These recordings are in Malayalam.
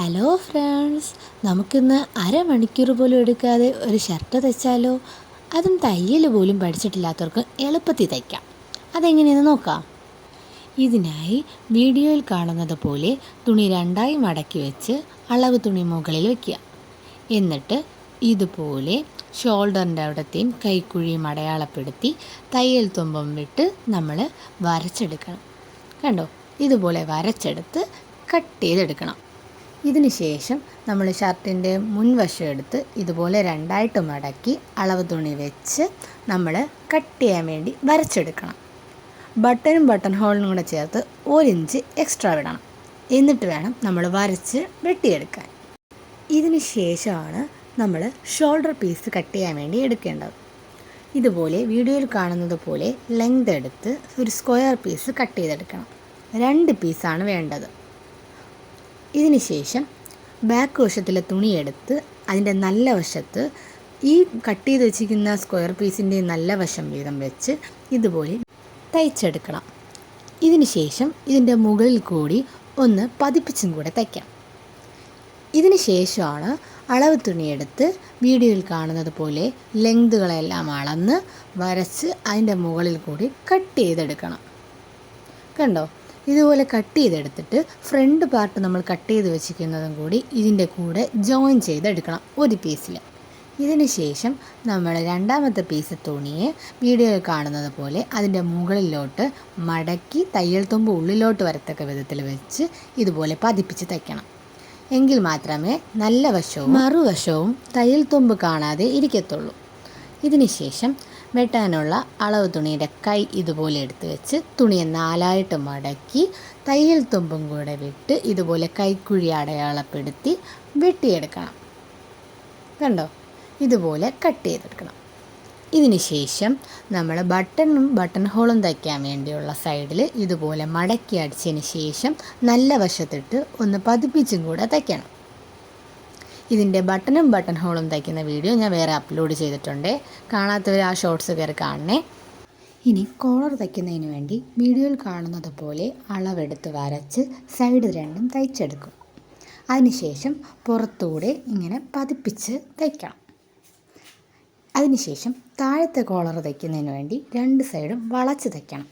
ഹലോ ഫ്രണ്ട്സ് നമുക്കിന്ന് അരമണിക്കൂർ പോലും എടുക്കാതെ ഒരു ഷർട്ട് തയ്ച്ചാലോ? അതും തയ്യൽ പോലും പഠിച്ചിട്ടില്ലാത്തവർക്ക് എളുപ്പത്തിൽ തയ്ക്കാം. അതെങ്ങനെയെന്ന് നോക്കാം. ഇതിനായി വീഡിയോയിൽ കാണുന്നത് പോലെ തുണി രണ്ടായി മടക്കി വെച്ച് അളവ് തുണി മുകളിൽ വയ്ക്കുക എന്നിട്ട് ഇതുപോലെ ഷോൾഡറിന്റെ അവിടത്തെയും കൈക്കുഴിയും അടയാളപ്പെടുത്തി തയ്യൽ തുമ്പം വിട്ട് നമ്മൾ വരച്ചെടുക്കണം. കണ്ടോ? ഇതുപോലെ വരച്ചെടുത്ത് കട്ട് ചെയ്തെടുക്കണം. ഇതിന് ശേഷം നമ്മൾ ഷർട്ടിന്റെ മുൻവശം എടുത്ത് ഇതുപോലെ രണ്ടായിട്ട് മടക്കി അളവ് തുണി വെച്ച് നമ്മൾ കട്ട് ചെയ്യാൻ വേണ്ടി വരച്ചെടുക്കണം. ബട്ടനും ബട്ടൺ ഹോളിനും കൂടെ ചേർത്ത് ഒരു ഇഞ്ച് എക്സ്ട്രാ വിടണം എന്നിട്ട് വേണം നമ്മൾ വരച്ച് വെട്ടിയെടുക്കാൻ. ഇതിന് ശേഷമാണ് നമ്മൾ ഷോൾഡർ പീസ് കട്ട് ചെയ്യാൻ വേണ്ടി എടുക്കേണ്ടത്. ഇതുപോലെ വീഡിയോയിൽ കാണുന്നത് പോലെ ലെങ്ത് എടുത്ത് ഒരു സ്ക്വയർ പീസ് കട്ട് ചെയ്തെടുക്കണം. രണ്ട് പീസാണ് വേണ്ടത്. ഇതിന് ശേഷം ബാക്ക് വശത്തിലെ തുണിയെടുത്ത് അതിന്റെ നല്ല വശത്ത് ഈ കട്ട് ചെയ്ത് വെച്ചിരിക്കുന്ന സ്ക്വയർ പീസിന്റെ നല്ല വശം വീതം വെച്ച് ഇതുപോലെ തയ്ച്ചെടുക്കണം. ഇതിനുശേഷം ഇതിന്റെ മുകളിൽ കൂടി ഒന്ന് പതിപ്പിച്ചും കൂടെ തയ്ക്കാം. ഇതിന് ശേഷമാണ് അളവ് തുണിയെടുത്ത് വീഡിയോയിൽ കാണുന്നത് പോലെ ലെങ്തുകളെല്ലാം അളന്ന് വരച്ച് അതിന്റെ മുകളിൽ കൂടി കട്ട് ചെയ്തെടുക്കണം. കണ്ടോ? ഇതുപോലെ കട്ട് ചെയ്തെടുത്തിട്ട് ഫ്രണ്ട് പാർട്ട് നമ്മൾ കട്ട് ചെയ്ത് വെച്ചിരിക്കുന്നതും കൂടി ഇതിന്റെ കൂടെ ജോയിൻ ചെയ്തെടുക്കണം ഒരു പീസിൽ ഇതിന് ശേഷം നമ്മൾ രണ്ടാമത്തെ പീസ് തുണിയെ വീഡിയോയിൽ കാണുന്നത് പോലെ അതിന്റെ മുകളിലോട്ട് മടക്കി തയ്യൽ തുമ്പ് ഉള്ളിലോട്ട് വരത്തക്ക വിധത്തിൽ വെച്ച് ഇതുപോലെ പതിപ്പിച്ച് തയ്ക്കണം. എങ്കിൽ മാത്രമേ നല്ല വശവും മറുവശവും തയ്യൽ തുമ്പ് കാണാതെ ഇരിക്കത്തുള്ളൂ. ഇതിന് ശേഷം വെട്ടാനുള്ള അളവ് തുണിയുടെ കൈ ഇതുപോലെ എടുത്ത് വെച്ച് തുണിയെ നാലായിട്ട് മടക്കി തയ്യൽ തുമ്പും കൂടെ വിട്ട് ഇതുപോലെ കൈക്കുഴി അടയാളപ്പെടുത്തി വെട്ടിയെടുക്കണം. കണ്ടോ? ഇതുപോലെ കട്ട് ചെയ്തെടുക്കണം. ഇതിന് ശേഷം നമ്മൾ ബട്ടണും ബട്ടൺ ഹോളും തയ്ക്കാൻ വേണ്ടിയുള്ള സൈഡിൽ ഇതുപോലെ മടക്കി അടിച്ചതിന് ശേഷം നല്ല വശത്തിട്ട് ഒന്ന് പതിപ്പിച്ചും കൂടെ തയ്ക്കണം. ഇതിന്റെ ബട്ടണും ബട്ടൺ ഹോളും തയ്ക്കുന്ന വീഡിയോ ഞാൻ വേറെ അപ്ലോഡ് ചെയ്തിട്ടുണ്ട്. കാണാത്തവർ ആ ഷോർട്സ് കയറി കാണണേ. ഇനി കോളർ തയ്ക്കുന്നതിന് വേണ്ടി വീഡിയോയിൽ കാണുന്നത് പോലെ അളവെടുത്ത് വരച്ച് സൈഡ് രണ്ടും തയ്ച്ചെടുക്കും. അതിനുശേഷം പുറത്തൂടെ ഇങ്ങനെ പതിപ്പിച്ച് തയ്ക്കണം അതിനുശേഷം താഴത്തെ കോളർ തയ്ക്കുന്നതിന് വേണ്ടി രണ്ട് സൈഡും വളച്ച് തയ്ക്കണം.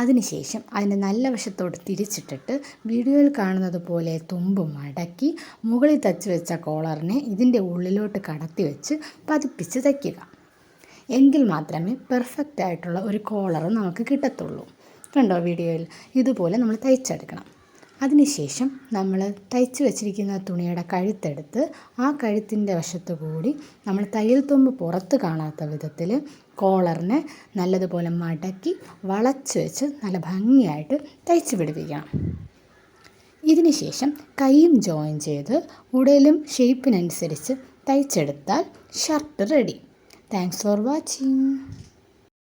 അതിനുശേഷം അതിന്റെ നല്ല വശത്തോട് തിരിച്ചിട്ടിട്ട് വീഡിയോയിൽ കാണുന്നത് പോലെ തുമ്പ് മടക്കി മുകളിൽ തച്ച് വെച്ച കോളറിനെ ഇതിന്റെ ഉള്ളിലോട്ട് കടത്തി വെച്ച് പതിപ്പിച്ച് തയ്ക്കുക. എങ്കിൽ മാത്രമേ പെർഫെക്റ്റ് ആയിട്ടുള്ള ഒരു കോളർ നമുക്ക് കിട്ടത്തുള്ളൂ. കണ്ടോ വീഡിയോയിൽ? ഇതുപോലെ നമ്മൾ തയ്ച്ചെടുക്കണം. അതിനുശേഷം നമ്മൾ തയ്ച്ച് വെച്ചിരിക്കുന്ന തുണിയുടെ കഴുത്തെടുത്ത് ആ കഴുത്തിന്റെ വശത്ത് കൂടി നമ്മൾ തയ്യൽ തുമ്പ് പുറത്ത് കാണാത്ത വിധത്തിൽ കോളറിനെ നല്ലതുപോലെ മടക്കി വളച്ച് വെച്ച് നല്ല ഭംഗിയായിട്ട് തയ്ച്ച് പിടിപ്പിക്കണം ഇതിനുശേഷം കൈയും ജോയിൻ ചെയ്ത് ഉടലും ഷേപ്പിനനുസരിച്ച് തയ്ച്ചെടുത്താൽ shirt ready. Thanks for watching